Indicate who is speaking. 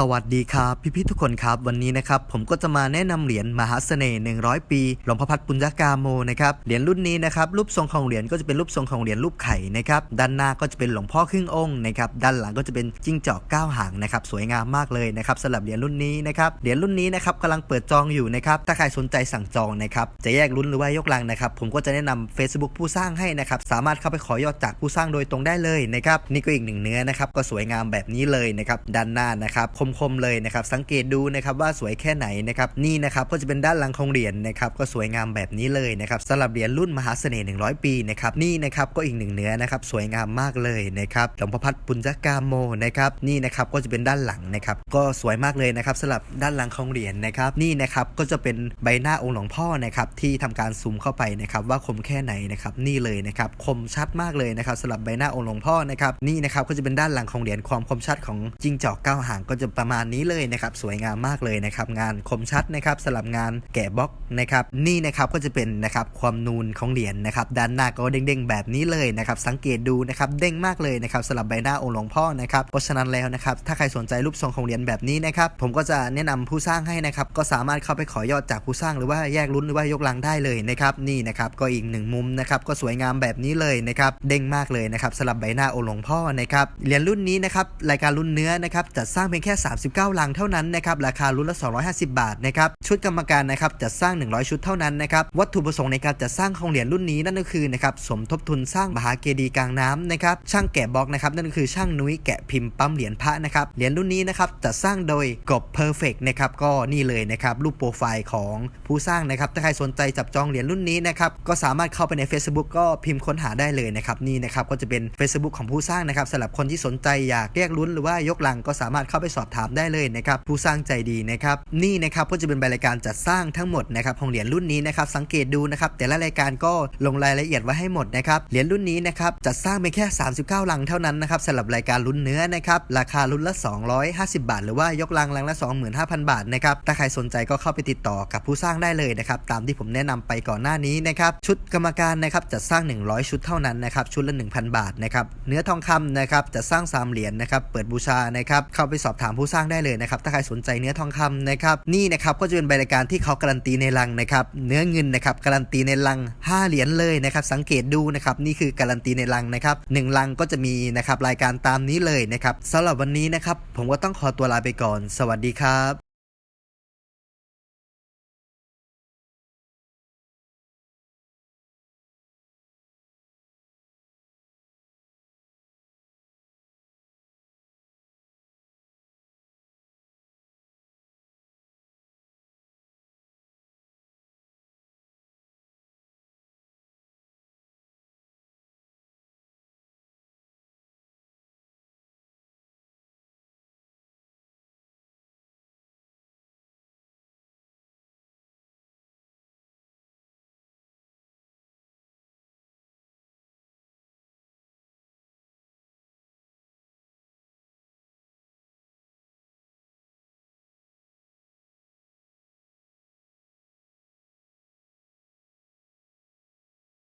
Speaker 1: สวัสดีครับพี่พี่ทุกคนครับวันนี้นะครับผมก็จะมาแนะนำเหรียญมหาเสน่ห์100 ปีหลวงพ่อพัดปุญญากาโมนะครับเหรียญรุ่นนี้นะครับรูปทรงของเหรียญก็จะเป็นรูปทรงของเหรียญรูปไข่นะครับด้านหน้าก็จะเป็นหลวงพ่อครึ่งองค์นะครับด้านหลังก็จะเป็นจิ้งจอกก้าหางนะครับสวยงามมากเลยนะครับสำหรับเหรียญรุ่นนี้นะครับเหรียญรุ่นนี้นะครับกำลังเปิดจองอยู่นะครับถ้าใครสนใจสั่งจองนะครับจะแยกรุ่นหรือว่ายกลังนะครับผมก็จะแนะนำ Facebook ผู้สร้างให้นะครับสามารถเข้าไปขอยอดจากผู้สร้างโดยตรงได้เลยนะครับนี่ก็อีกหนึ่งเนื้อนะครับก็สวยงามแบบนี้เลยนะครับด้านหน้านะครับคมๆเลยนะครับสังเกตดูนะครับว่าสวยแค่ไหนนะครับนี่นะครับก็จะเป็นด้านหลังของเหรียญนะครับก็สวยงามแบบนี้เลยนะครับสำหรับเหรียญรุ่นมหาเสน่ห์100 ปีนะครับนี่นะครับก็อีกหนึ่งเนื้อนะครับสวยงามมากเลยนะครับหลวงพ่อพัดปุญจกามโมนะครับนี่นะครับก็จะเป็นด้านหลังนะครับก็สวยมากเลยนะครับสำหรับด้านหลังของเหรียญนะครับนี่นะครับก็จะเป็นใบหน้าองค์หลวงพ่อนะครับที่ทำการซูมเข้าไปนะครับว่าคมแค่ไหนนะครับนี่เลยนะครับคมชัดมากเลยนะครับสำหรับใบหน้าองค์หลวงพ่อนะครับนี่นะครับก็จะเป็นด้านหลังของเหรียญความคมชัดของจิงจอกเก้าหางก็จะประมาณนี้เลยนะครับสวยงามมากเลยนะครับงานคมชัดนะครับสำหรับงานแกะบล็อกนะครับนี่นะครับก็จะเป็นนะครับความนูนของเหรียญนะครับด้านหน้าก็เด้งๆ แบบนี้เลยนะครับสังเกตดูนะครับเด้งมากเลยนะครับสำหรับใบหน้าองค์หลวงพ่อนะครับเพราะฉะนั้นแล้วนะครับถ้าใครสนใจรูปทรงของเหรียญแบบนี้นะครับผมก็จะแนะนำผู้สร้างให้นะครับก็สามารถเข้าไปขอยอดจากผู้สร้างหรือว่าแยกรุ่นหรือว่ายกลังได้เลยนะครับนี่นะครับก็อีกหนึ่งมุมนะครับก็สวยงามแบบนี้เลยนะครับเด้งมากเลยนะครับสำหรับใบหน้าองค์หลวงพ่อนะครับเหรียญรุ่นนี้นะครับรายการรุ่นเนื้อนะครับจัดสร้างเพียงแค่39 ลังเท่านั้นนะครับราคารุ่นละ 250 บาทนะครับชุดกรรมการนะครับจัดสร้าง 100 ชุดเท่านั้นนะครับวัตถุประสงค์ในการจัดสร้างของเหรียญรุ่นนี้นั่นก็คือนะครับสมทบทุนสร้างมหาเจดีย์กลางน้ำนะครับช่างแกะบล็อกนะครับนั่นก็คือช่างนุ้ยแกะพิมพ์ปั๊มเหรียญพระนะครับเหรียญรุ่นนี้นะครับจัดสร้างโดยกบเพอร์เฟกนะครับก็นี่เลยนะครับรูปโปรไฟล์ของผู้สร้างนะครับถ้าใครสนใจจับจองเหรียญรุ่นนี้นะครับก็สามารถเข้าไปใน Facebook ก็พิมพ์ค้นหาได้เลยนะครับนี่นะครับก็จะเป็น Facebook ของผู้สร้างนะครับสำหรับคนที่สนใจอยากแยกลุ้นหรือว่ายกลังก็สามารถเข้าไปสอบถามได้เลยนะครับผู้สร้างใจดีนะครับนี่นะครับก็จะเป็นบรายการจัดสร้างทั้งหมดนะครับของเหรียญรุ่นนี้นะครับสังเกตดูนะครับแต่ละรายการก็ลงรายละเอียดไว้ให้หมดนะครับเหรียญรุ่นนี้นะครับจัดสร้างเพียงแค่ 39 ลังเท่านั้นนะครับสำหรับรายการลุ้นเนื้อนะครับราคารุ่นละ 250 บาท หรือว่ายกลังลังละ 25,000 บาทนะครับถ้าใครสนใจก็เข้าไปติดต่อกับผู้สร้างได้เลยนะครับตามที่ผมแนะนำไปก่อนหน้านี้นะครับชุดกรรมการนะครับจัดสร้าง 100 ชุดเท่านั้นนะครับชุดละ 1,000 บาทนะครับเนื้อทองคำนะครับจัดสร้าง3เหรียญนะครับเปิดบูชานะครับเข้าไปสอบถามผู้สร้างได้เลยนะครับถ้าใครสนใจเนื้อทองคำนะครับนี่นะครับก็จะเป็นใบรายการที่เขาการันตีในลังนะครับเนื้อเงินนะครับการันตีในลัง 5 เหรียญเลยนะครับสังเกตดูนะครับนี่คือการันตีในลังนะครับหนึ่งลังก็จะมีนะครับรายการตามนี้เลยนะครับสำหรับวันนี้นะครับผมก็ต้องขอตัวลาไปก่อน สวัสดีครับ